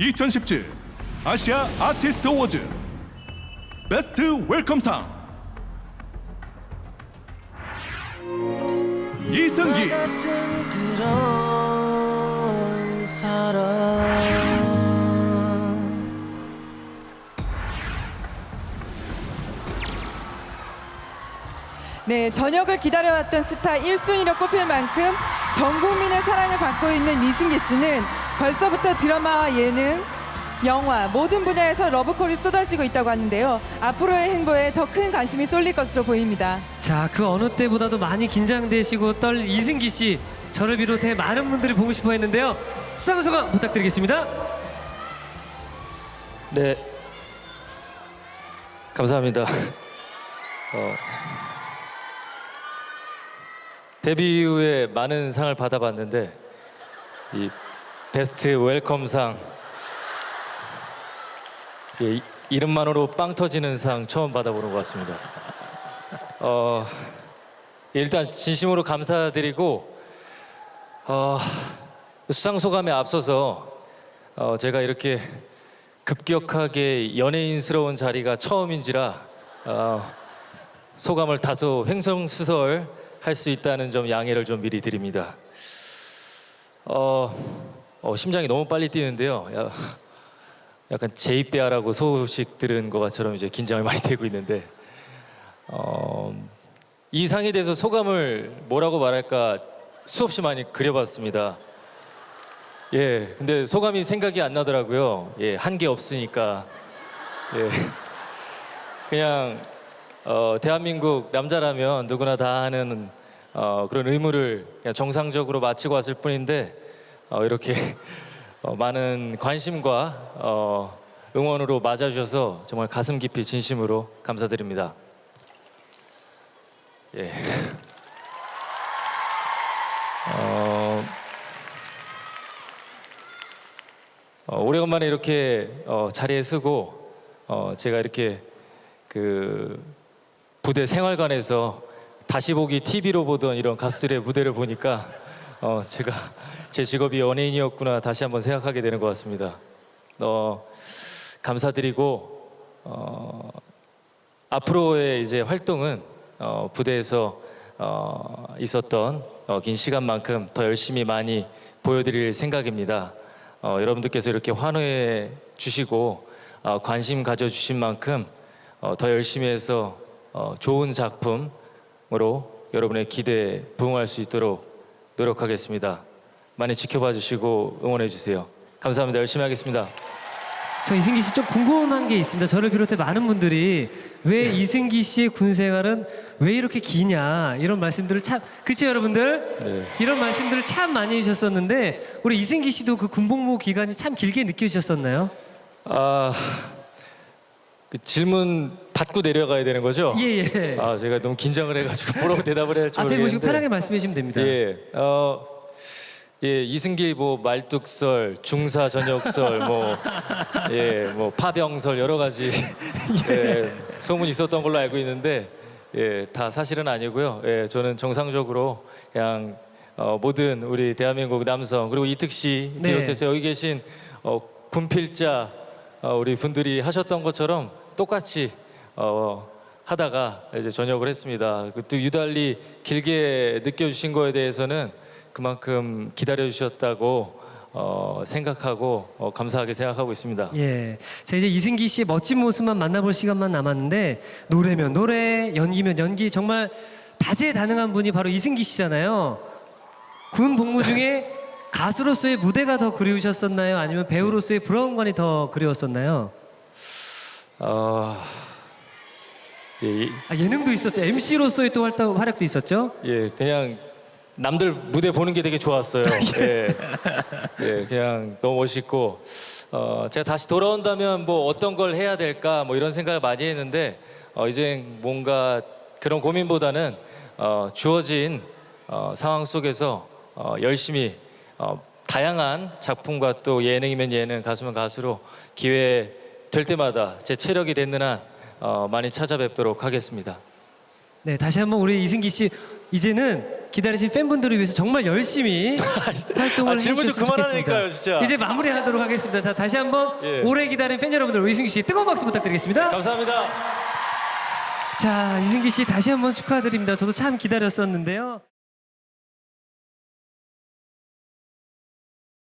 2017 아시아 아티스트 어워즈. 베스트 웰컴상. 이승기. 네, 저녁을 기다려왔던 스타 1순위로 꼽힐 만큼 전 국민의 사랑을 받고 있는 이승기 씨는 벌써부터 드라마와 예능, 영화 모든 분야에서 러브콜이 쏟아지고 있다고 하는데요. 앞으로의 행보에 더 큰 관심이 쏠릴 것으로 보입니다. 자, 그 어느 때보다도 많이 긴장되시고 떨 이승기 씨, 저를 비롯해 많은 분들이 보고 싶어 했는데요. 수상 소감 부탁드리겠습니다. 네. 감사합니다. 어, 데뷔 이후에 많은 상을 받아봤는데 이 베스트 웰컴상 예, 이- 이름만으로 빵 터지는 상 처음 받아보는 것 같습니다. 어, 일단 진심으로 감사드리고 어, 수상 소감에 앞서서 어, 제가 이렇게 급격하게 연예인스러운 자리가 처음인지라 어, 소감을 다소 횡성수설 할 수 있다는 점 양해를 좀 미리 드립니다. 어, 어, 심장이 너무 빨리 뛰는데요. 야, 약간 재입대하라고 소식 들은 것처럼 이제 긴장을 많이 되고 있는데 어, 이 상에 대해서 소감을 뭐라고 말할까 수없이 많이 그려봤습니다. 예, 근데 소감이 생각이 안 나더라고요. 예, 한 게 없으니까. 예. 그냥 어, 대한민국 남자라면 누구나 다 하는 어, 그런 의무를 그냥 정상적으로 마치고 왔을 뿐인데 어, 이렇게 어, 많은 관심과 어, 응원으로 맞아주셔서 정말 가슴 깊이 진심으로 감사드립니다. 예. 어, 어, 오래간만에 이렇게 어, 자리에 서고 어, 제가 이렇게 그 부대 생활관에서 다시 보기 TV로 보던 이런 가수들의 무대를 보니까 어, 제가 제 직업이 연예인이었구나 다시 한번 생각하게 되는 것 같습니다. 어, 감사드리고 어, 앞으로의 이제 활동은 어, 부대에서 어, 있었던 어, 긴 시간만큼 더 열심히 많이 보여드릴 생각입니다. 어, 여러분들께서 이렇게 환호해 주시고 어, 관심 가져주신 만큼 어, 더 열심히 해서 어, 좋은 작품으로 여러분의 기대에 부응할 수 있도록 노력하겠습니다. 많이 지켜봐 주시고 응원해 주세요. 감사합니다. 열심히 하겠습니다. 저 이승기 씨 좀 궁금한 게 있습니다. 저를 비롯해 많은 분들이 왜 이승기 씨의 군 생활은 왜 이렇게 기냐 이런 말씀들을 참 그렇죠 여러분들 네. 이런 말씀들을 참 많이 해주셨었는데 우리 이승기 씨도 그 군복무 기간이 참 길게 느껴지셨었나요? 아, 그 질문 받고 내려가야 되는 거죠? 예 예. 아, 제가 너무 긴장을 해가지고 뭐라고 대답을 해야 할지 앞에 모르겠는데. 보시고 편하게 말씀해 주시면 됩니다. 예, 어, 예, 이승기 뭐 말뚝설, 중사 전역설, 뭐, 예, 뭐 파병설 여러 가지 예, 소문이 있었던 걸로 알고 있는데, 예, 다 사실은 아니고요. 예, 저는 정상적으로 그냥 어, 모든 우리 대한민국 남성 그리고 이특 씨 네. 비롯해서 여기 계신 어, 군필자 어, 우리 분들이 하셨던 것처럼 똑같이 어, 하다가 이제 전역을 했습니다. 그또 유달리 길게 느껴주신 거에 대해서는 그만큼 기다려 주셨다고 어, 생각하고 어, 감사하게 생각하고 있습니다. 예. 자 이제 이승기 씨의 멋진 모습만 만나볼 시간만 남았는데 노래면 노래, 연기면 연기 정말 다재다능한 분이 바로 이승기 씨잖아요. 군 복무 중에 가수로서의 무대가 더 그리우셨었나요? 아니면 배우로서의 브라운관이 더 그리웠었나요? 어, 예, 이- 아, 예능도 있었죠. MC로서의 또 활동, 활약도 있었죠. 예, 그냥 남들 무대 보는 게 되게 좋았어요. 예, 예, 그냥 너무 멋있고 어, 제가 다시 돌아온다면 뭐 어떤 걸 해야 될까 뭐 이런 생각을 많이 했는데 어, 이제 뭔가 그런 고민보다는 어, 주어진 어, 상황 속에서 어, 열심히 어, 다양한 작품과 또 예능이면 예능, 가수면 가수로 기회 될 때마다 제 체력이 닿는 한 어, 많이 찾아뵙도록 하겠습니다. 네, 다시 한번 우리 이승기 씨 이제는 기다리신 팬분들을 위해서 정말 열심히 활동을 아, 질문 좀 해주셨으면 그만하라니까요, 좋겠습니다. 진짜. 이제 마무리하도록 하겠습니다. 자, 다시 한번 예. 오래 기다린 팬 여러분들 이승기 씨 뜨거운 박수 부탁드리겠습니다. 감사합니다. 자, 이승기 씨 다시 한번 축하드립니다. 저도 참 기다렸었는데요.